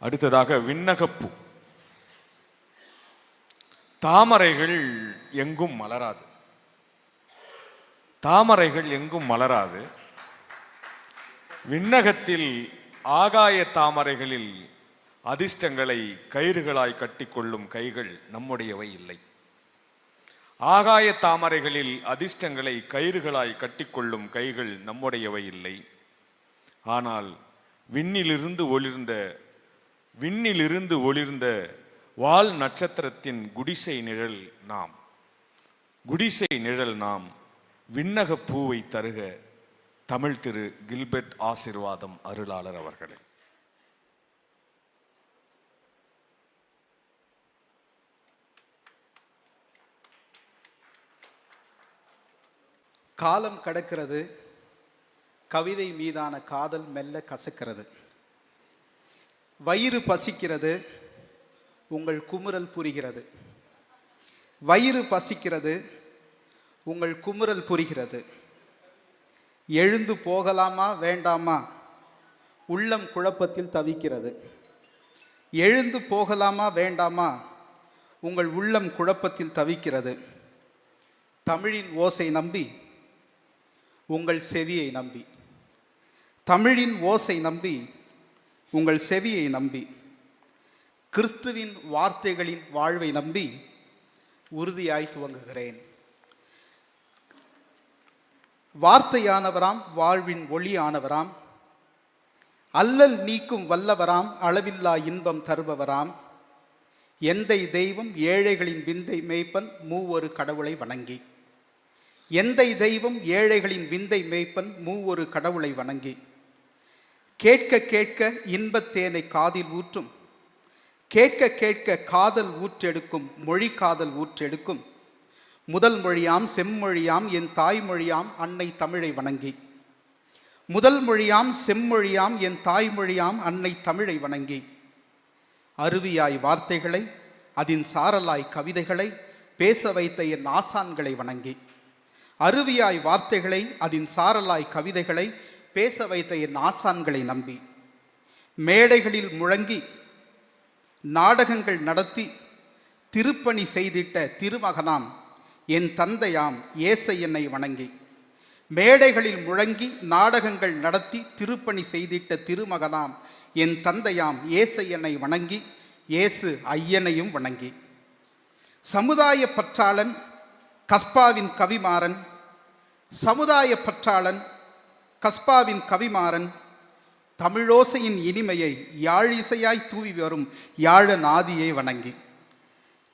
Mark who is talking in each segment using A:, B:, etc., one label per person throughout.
A: அடுத்ததாக விண்ணகப்பூ. தாமரைகள் எங்கும் மலராது. தாமரைகள் எங்கும் மலராது. விண்ணகத்தில் ஆகாய தாமரைகளில் அதிர்ஷ்டங்களை கயிறுகளாய் கட்டிக்கொள்ளும் கைகள் நம்முடையவை இல்லை. ஆகாய தாமரைகளில் அதிர்ஷ்டங்களை கயிறுகளாய் கட்டிக்கொள்ளும் கைகள் நம்முடையவை இல்லை. ஆனால் விண்ணிலிருந்து ஒளிர்ந்த விண்ணிலிருந்து ஒளிர்ந்த வால் நட்சத்திரத்தின் குடிசை நிழல் நாம். குடிசை நிழல் நாம் விண்ணக பூவை தருக தமிழ் திரு கில்பெர்ட் ஆசிர்வாதம் அருளாளர் அவர்களே.
B: காலம் கடக்கிறது கவிதை மீதான காதல் மெல்ல கசக்கிறது. வயிறு பசிக்கிறது உங்கள் குமுறல் புரிகிறது. வயிறு பசிக்கிறது உங்கள் குமுறல் புரிகிறது. எழுந்து போகலாமா வேண்டாமா? உள்ளம் குழப்பத்தில் தவிக்கிறது. எழுந்து போகலாமா வேண்டாமா? உங்கள் உள்ளம் குழப்பத்தில் தவிக்கிறது. தமிழின் ஓசை நம்பி உங்கள் செவியை நம்பி. தமிழின் ஓசை நம்பி உங்கள் செவியை நம்பி கிறிஸ்துவின் வார்த்தைகளின் வாழ்வை நம்பி உறுதியாய் துவங்குகிறேன். வார்த்தையானவராம் வாழ்வின் ஒளியானவராம் அல்லல் நீக்கும் வல்லவராம் அளவில்லா இன்பம் தருபவராம் எந்தை தெய்வம் ஏழைகளின் விந்தை மேய்ப்பன் மூவொரு கடவுளை வணங்கி. எந்தை தெய்வம் ஏழைகளின் விந்தை மேய்ப்பன் மூவொரு கடவுளை வணங்கி. கேட்க கேட்க இன்பத்தேனை காதில் ஊற்றும். கேட்க கேட்க காதல் ஊற்றெடுக்கும் மொழி காதல் ஊற்றெடுக்கும். முதல் மொழியாம் செம்மொழியாம் என் தாய்மொழியாம் அன்னை தமிழை வணங்கி. முதல் மொழியாம் செம்மொழியாம் என் தாய்மொழியாம் அன்னை தமிழை வணங்கி. அருவியாய் வார்த்தைகளை அதன் சாரலாய் கவிதைகளை பேச வைத்த என் ஆசான்களை வணங்கி. அருவியாய் வார்த்தைகளை அதன் சாரலாய் கவிதைகளை பேச வைத்த என் ஆசான்களை நம்பி மேடைகளில் முழங்கி நாடகங்கள் நடத்தி திருப்பணி செய்திட்ட திருமகனாம் என் தந்தையாம் ஏசை என்னை வணங்கி மேடைகளில் முழங்கி நாடகங்கள் நடத்தி திருப்பணி செய்திட்ட திருமகனாம் என் தந்தையாம் ஏசை வணங்கி இயேசு ஐயனையும் வணங்கி. சமுதாய பற்றாளன் கஸ்பாவின் கவிமாறன் சமுதாய பற்றாளன் கஸ்பாவின் கவிமாறன் தமிழோசையின் இனிமையை யாழிசையாய் தூவி வரும் யாழ நாதியை வணங்கி.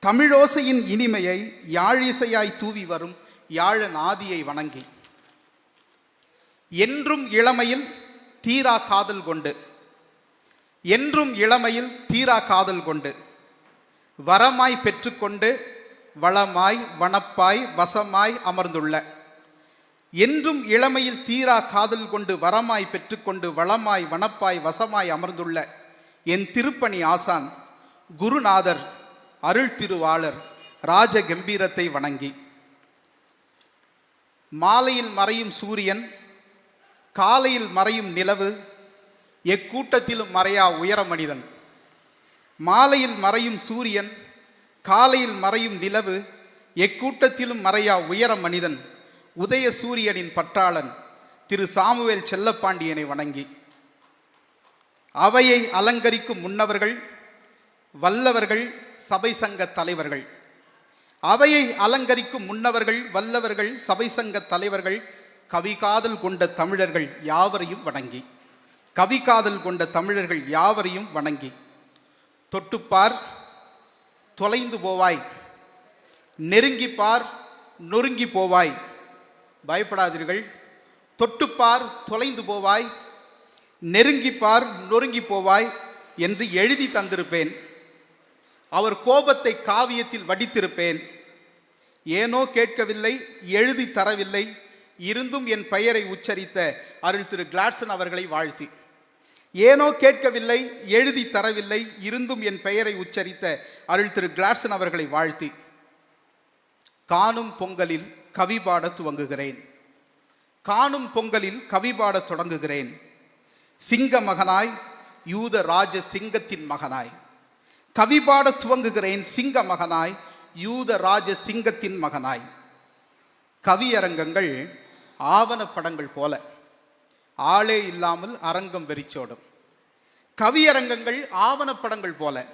B: தமிழோசையின் இனிமையை யாழிசையாய் தூவி வரும் யாழ நாதியை வணங்கி. என்றும் இளமையில் தீரா காதல் கொண்டு. என்றும் இளமையில் தீரா காதல் கொண்டு. வரமாய் பெற்றுக்கொண்டு வளமாய் வனப்பாய் வசமாய் அமர்ந்துள்ள என்றும் இளமையில் தீரா காதல் கொண்டு வரமாய் பெற்றுக்கொண்டு வளமாய் வனப்பாய் வசமாய் அமர்ந்துள்ள என் திருப்பணி ஆசான் குருநாதர் அருள் திருவாளர் ராஜ கம்பீரத்தை வணங்கி. மாலையில் மறையும் சூரியன் காலையில் மறையும் நிலவு எக்கூட்டத்திலும் மறையா உயர மனிதன். மாலையில் மறையும் சூரியன் காலையில் மறையும் நிலவு எக்கூட்டத்திலும் மறையா உயர மனிதன். உதய சூரியனின் பற்றாளன் திரு சாமுவேல் செல்லப்பாண்டியனை வணங்கி அவையை அலங்கரிக்கும் முன்னவர்கள் வல்லவர்கள் சபை சங்க தலைவர்கள். அவையை அலங்கரிக்கும் முன்னவர்கள் வல்லவர்கள் சபை சங்க தலைவர்கள் கவிகாதல் கொண்ட தமிழர்கள் யாவரையும் வணங்கி கவிகாதல் கொண்ட தமிழர்கள் யாவரையும் வணங்கி தொட்டுப்பார் தொலைந்து போவாய் நெருங்கிப்பார் நொறுங்கி போவாய் பயப்படாதீர்கள். தொட்டுப்பார் தொலைந்து போவாய். நெருங்கிப்பார் நொறுங்கி போவாய் என்று எழுதி தந்திருப்பேன். அவர் கோபத்தை காவியத்தில் வடித்திருப்பேன். ஏனோ கேட்கவில்லை எழுதி தரவில்லை. இருந்தும் என் பெயரை உச்சரித்த அருள் திரு கிளாட்சன் அவர்களை வாழ்த்தி. ஏனோ கேட்கவில்லை எழுதி தரவில்லை. இருந்தும் என் பெயரை உச்சரித்த அருள் திரு கிளாட்சன் அவர்களை வாழ்த்தி. காணும் பொங்கலில் கவி பாட துவங்குகிறேன். காணும் பொங்கலில் கவி பாட தொடங்குகிறேன். சிங்க மகனாய் யூத ராஜ சிங்கத்தின் மகனாய். கவி பாட துவங்குகிறேன் சிங்க மகனாய் யூத ராஜ சிங்கத்தின் மகனாய். கவியரங்கங்கள் ஆவணப்படங்கள் போல. ஆளே இல்லாமல் அரங்கம் வெறிச்சோடும். கவியரங்கங்கள் ஆவணப்படங்கள் போல.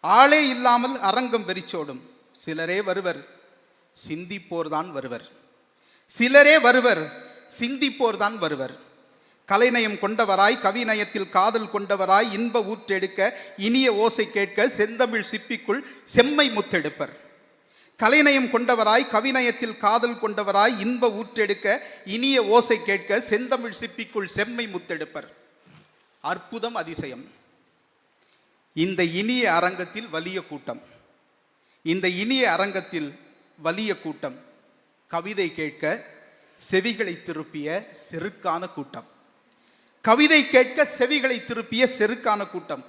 B: ஆளே இல்லாமல் அரங்கம் வெறிச்சோடும். சிலரே வருவர். சிந்திப்போர்தான் வருவர். சிலரே வருவர் சிந்திப்போர்தான் வருவர். கலைநயம் கொண்டவராய் கவிநயத்தில் காதல் கொண்டவராய் இன்ப ஊற்றெடுக்க இனிய ஓசை கேட்க செந்தமிழ் சிப்பிக்குள் செம்மை முத்தெடுப்பர். கலைநயம் கொண்டவராய் கவிநயத்தில் காதல் கொண்டவராய் இன்ப ஊற்றெடுக்க இனிய ஓசை கேட்க செந்தமிழ் சிப்பிக்குள் செம்மை முத்தெடுப்பர். அற்புதம் அதிசயம். இந்த இனிய அரங்கத்தில் வலிய கூட்டம். இந்த இனிய அரங்கத்தில் வலிய கூட்டம். கவிதை கேட்க செவிகளை திருப்பிய செருக்கான கூட்டம். கவிதை கேட்க செவிகளை திருப்பிய செருக்கான கூட்டம்.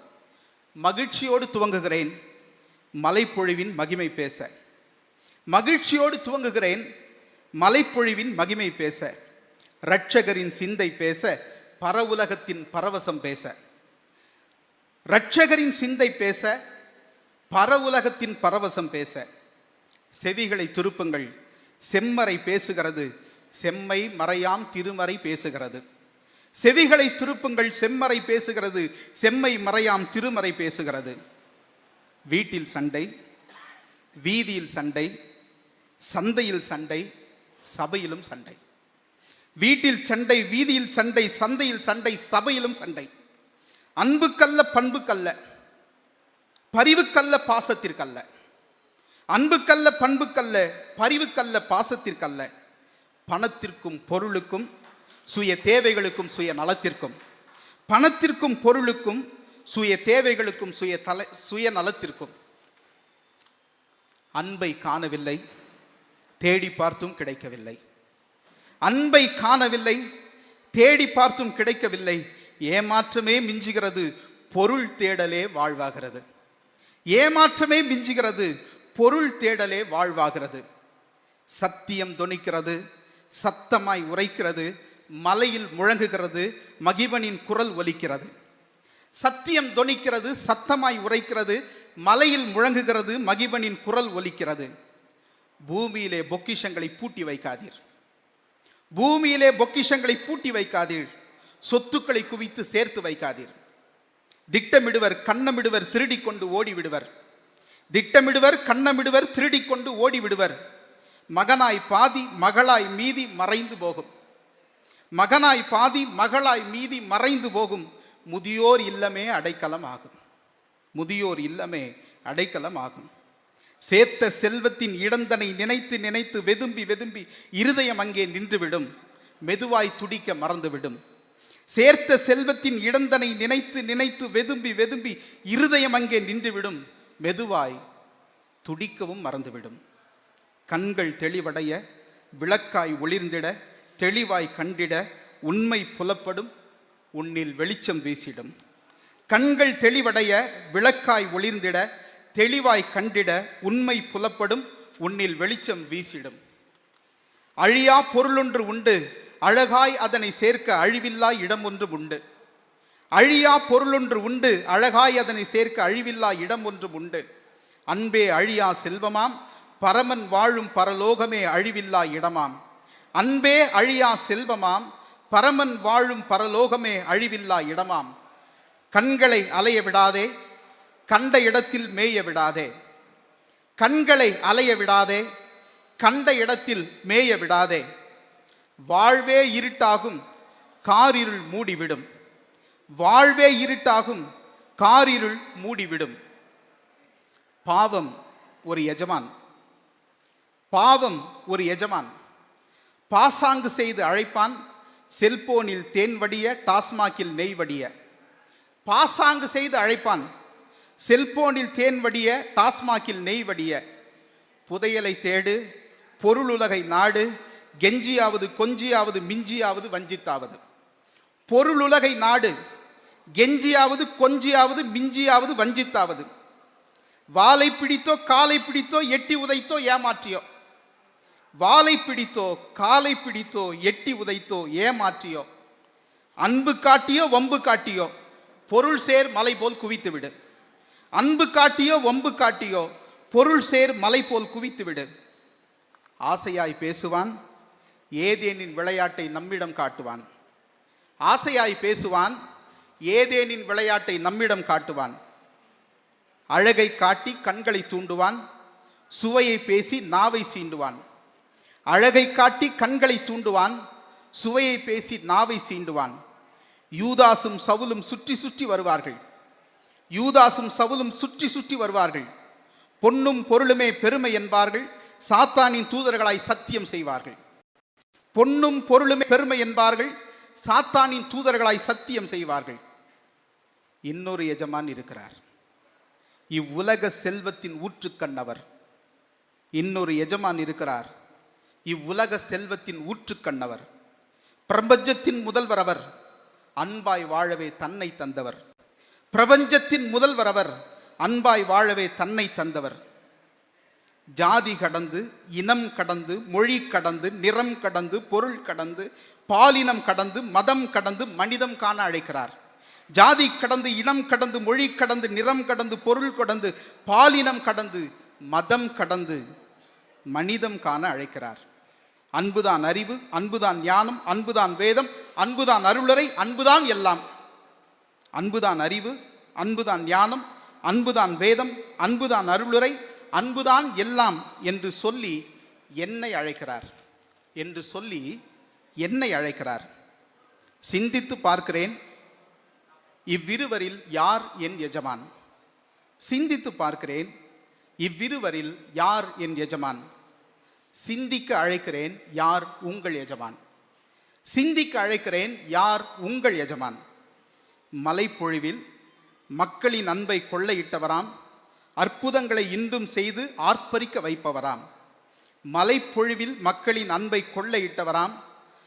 B: மகிழ்ச்சியோடு துவங்குகிறேன் மலைப்பொழிவின் மகிமை பேச. மகிழ்ச்சியோடு துவங்குகிறேன் மலைப்பொழிவின் மகிமை பேச. இரட்சகரின் சிந்தை பேச பரவுலகத்தின் பரவசம் பேச. இரட்சகரின் சிந்தை பேச பரவுலகத்தின் பரவசம் பேச. செவிகளை திருப்புங்கள். செம்மறை பேசுகிறது. செம்மை மறையாம் திருமறை பேசுகிறது. செவிகளை திருப்புங்கள் செம்மறை பேசுகிறது. செம்மை மறையாம் திருமறை பேசுகிறது. வீட்டில் சண்டை வீதியில் சண்டை சந்தையில் சண்டை சபையிலும் சண்டை. வீட்டில் சண்டை வீதியில் சண்டை சந்தையில் சண்டை சபையிலும் சண்டை. அன்புக்கல்ல பண்புக்கல்ல பரிவுக்கல்ல பாசத்திற்கல்ல. அன்புக்கல்ல பண்புக்கல்ல பரிவுக்கல்ல பாசத்திற்கல்ல. பணத்திற்கும் பொருளுக்கும் சுய தேவைகளுக்கும் சுய நலத்திற்கும். பணத்திற்கும் பொருளுக்கும் சுய தேவைகளுக்கும் சுய தலை சுய நலத்திற்கும். அன்பை காணவில்லை தேடி பார்த்தும் கிடைக்கவில்லை. அன்பை காணவில்லை தேடி பார்த்தும் கிடைக்கவில்லை. ஏமாற்றமே மிஞ்சுகிறது பொருள் தேடலே வாழ்வாகிறது. ஏமாற்றமே மிஞ்சுகிறது பொருள் தேடலே வாழ்வாகிறது. சத்தியம் தொனிக்கிறது சத்தமாய் உரைக்கிறது மலையில் முழங்குகிறது மகிபனின் குரல் ஒலிக்கிறது. சத்தியம் தொனிக்கிறது சத்தமாய் உரைக்கிறது மலையில் முழங்குகிறது மகிபனின் குரல் ஒலிக்கிறது. பூமியிலே பொக்கிஷங்களை பூட்டி வைக்காதீர். பூமியிலே பொக்கிஷங்களை பூட்டி வைக்காதீர். சொத்துக்களை குவித்து சேர்த்து வைக்காதீர். திட்டமிடுவர் கண்ணமிடுவர் திருடிக்கொண்டு ஓடிவிடுவர். திட்டமிடுவர் கண்ணமிடுவர் திருடிக்கொண்டு ஓடிவிடுவர். மகனாய் பாதி மகளாய் மீதி மறைந்து போகும். மகனாய் பாதி மகளாய் மீதி மறைந்து போகும். முதியோர் இல்லமே அடைக்கலம் ஆகும். முதியோர் இல்லமே அடைக்கலம் ஆகும். சேர்த்த செல்வத்தின் இடந்தனை நினைத்து நினைத்து வெதும்பி வெதும்பி இருதயம் அங்கே நின்றுவிடும். மெதுவாய் துடிக்க மறந்துவிடும். சேர்த்த செல்வத்தின் இடந்தனை நினைத்து நினைத்து வெதும்பி வெதும்பி இருதயம் அங்கே நின்றுவிடும். மெதுவாய் துடிக்கவும் மறந்துவிடும். கண்கள் தெளிவடைய விளக்காய் ஒளிர்ந்திட தெளிவாய் கண்டிட உண்மை புலப்படும் உன்னில் வெளிச்சம் வீசிடும். கண்கள் தெளிவடைய விளக்காய் ஒளிர்ந்திட தெளிவாய் கண்டிட உண்மை புலப்படும் உன்னில் வெளிச்சம் வீசிடும். அழியா பொருளொன்று உண்டு அழகாய் அதனை சேர்க்க அழிவில்லா இடம் ஒன்றும் உண்டு. அழியா பொருளொன்று உண்டு அழகாய் அதனை சேர்க்க அழிவில்லா இடம் ஒன்றும் உண்டு. அன்பே அழியா செல்வமாம் பரமன் வாழும் பரலோகமே அழிவில்லா இடமாம். அன்பே அழியா செல்வமாம் பரமன் வாழும் பரலோகமே அழிவில்லா இடமாம். கண்களை அலைய விடாதே கண்ட இடத்தில் மேய விடாதே. கண்களை அலைய விடாதே கண்ட இடத்தில் மேய விடாதே. வாழ்வே இருட்டாகும் காரிருள் மூடிவிடும். வாழ்வே இருட்டாகும் காரிருள் மூடிவிடும். பாவம் ஒரு எஜமான். பாவம் ஒரு எஜமான். பாசாங்கு செய்து அழைப்பான் செல்போனில் தேன் வடிய டாஸ்மாகில் நெய் வடிய. பாசாங்கு செய்து அழைப்பான் செல்போனில் தேன் வடிய டாஸ்மாகில் நெய் வடிய. புதையலை தேடு பொருளுலகை நாடு கெஞ்சியாவது கொஞ்சியாவது மிஞ்சியாவது வஞ்சித்தாவது. பொருளுலகை நாடு கெஞ்சியாவது கொஞ்சியாவது மிஞ்சியாவது வஞ்சித்தாவது. வாளை பிடித்தோ காலை பிடித்தோ எட்டி உதைத்தோ ஏமாற்றியோ. வாளை பிடித்தோ காலை பிடித்தோ எட்டி உதைத்தோ ஏமாற்றியோ. அன்பு காட்டியோ வம்பு காட்டியோ. பொருள் சேர் மலை போல் குவித்து விடு அன்பு காட்டியோ வம்பு காட்டியோ. பொருள் சேர் மலை போல் குவித்து விடு ஆசையாய் பேசுவான் ஏதேனின் விளையாட்டை நம்மிடம் காட்டுவான். ஆசையாய் பேசுவான் ஏதேனின் விளையாட்டை நம்மிடம் காட்டுவான். அழகை காட்டி கண்களை தூண்டுவான். சுவையை பேசி நாவை சீண்டுவான். அழகை காட்டி கண்களை தூண்டுவான். சுவையை பேசி நாவை சீண்டுவான். யூதாசும் சவுலும் சுற்றி சுற்றி வருவார்கள். யூதாசும் சவுலும் சுற்றி சுற்றி வருவார்கள். பொன்னும் பொருளுமே பெருமை என்பார்கள். சாத்தானின் தூதர்களாய் சத்தியம் செய்வார்கள். பொன்னும் பொருளுமே பெருமை என்பார்கள். சாத்தானின் தூதர்களாய் சத்தியம் செய்வார்கள். இன்னொரு எஜமான் இருக்கிறார். இவ்வுலக செல்வத்தின் ஊற்றுக்கண்ணவர். இன்னொரு எஜமான் இருக்கிறார். இவ்வுலக செல்வத்தின் ஊற்றுக்கண்ணவர். பிரபஞ்சத்தின் முதல்வர் அவர். அன்பாய் வாழவே தன்னை தந்தவர். பிரபஞ்சத்தின் முதல்வர் அவர். அன்பாய் வாழவே தன்னை தந்தவர். ஜாதி கடந்து இனம் கடந்து மொழி கடந்து நிறம் கடந்து பொருள் கடந்து பாலினம் கடந்து மதம் கடந்து மனிதம் காண அழைக்கிறார். ஜாதி கடந்து இனம் கடந்து மொழி கடந்து நிறம் கடந்து பொருள் கடந்து பாலினம் கடந்து மதம் கடந்து மனிதம் காண அழைக்கிறார். அன்புதான் அறிவு அன்புதான் ஞானம் அன்புதான் வேதம் அன்புதான் அருளரை அன்புதான் எல்லாம். அன்புதான் அறிவு அன்புதான் ஞானம் அன்புதான் வேதம் அன்புதான் அருளுரை அன்புதான் எல்லாம் என்று சொல்லி என்னை அழைக்கிறார். என்று சொல்லி என்னை அழைக்கிறார். சிந்தித்து பார்க்கிறேன். இவ்விருவரில் யார் என் எஜமான்? சிந்தித்து பார்க்கிறேன் இவ்விருவரில் யார் என் எஜமான்? சிந்திக்க அழைக்கிறேன் யார் உங்கள் எஜமான்? சிந்திக்க அழைக்கிறேன் யார் உங்கள் எஜமான்? மலைப்பொழிவில் மக்களின் அன்பை கொள்ளையிட்டவராம் அற்புதங்களை இன்றும் செய்து ஆர்ப்பரிக்க வைப்பவராம். மலைப்பொழிவில் மக்களின் அன்பை கொள்ளையிட்டவராம்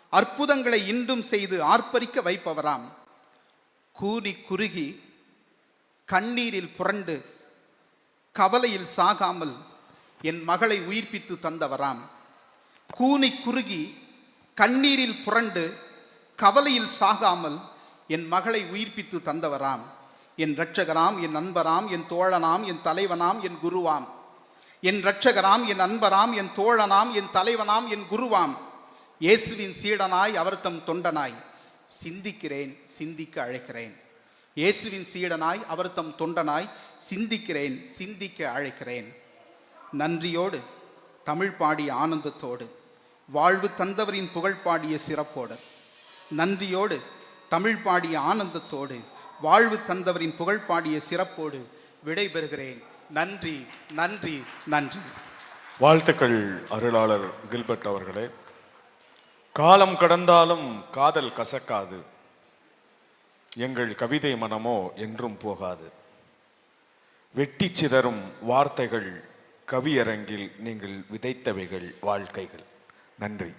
B: அற்புதங்களை இன்றும் செய்து ஆர்ப்பரிக்க வைப்பவராம். கூனி குறுகி கண்ணீரில் புரண்டு கவலையில் சாகாமல் என் மகளை உயிர்ப்பித்து தந்தவராம். கூனி குறுகி கண்ணீரில் புரண்டு கவலையில் சாகாமல் என் மகளை உயிர்ப்பித்து தந்தவராம். என் இரட்சகராம் என் நண்பராம் என் தோழனாம் என் தலைவனாம் என் குருவாம். என் இரட்சகராம் என் நண்பராம் என் தோழனாம் என் தலைவனாம் என் குருவாம். இயேசுவின் சீடனாய் அவர்தம் தொண்டனாய். சிந்திக்கிறேன் சிந்திக்க அழைக்கிறேன். இயேசுவின் சீடனாய் அவர் தம் தொண்டனாய் சிந்திக்கிறேன் சிந்திக்க அழைக்கிறேன். நன்றியோடு தமிழ் பாடிய ஆனந்தத்தோடு வாழ்வு தந்தவரின் புகழ் பாடிய சிறப்போடு நன்றியோடு தமிழ் பாடிய ஆனந்தத்தோடு வாழ்வு தந்தவரின் புகழ் பாடிய சிறப்போடு விடைபெறுகிறேன். நன்றி நன்றி நன்றி.
A: வாழ்த்துக்கள் அருளாளர் கில்பர்ட் அவர்களே. காலம் கடந்தாலும் காதல் கசக்காது. எங்கள் கவிதை மனமோ என்றும் போகாது. வெட்டி சிதறும் வார்த்தைகள் கவியரங்கில் நீங்கள் விதைத்தவைகள் வாழ்க்கைகள். நன்றி.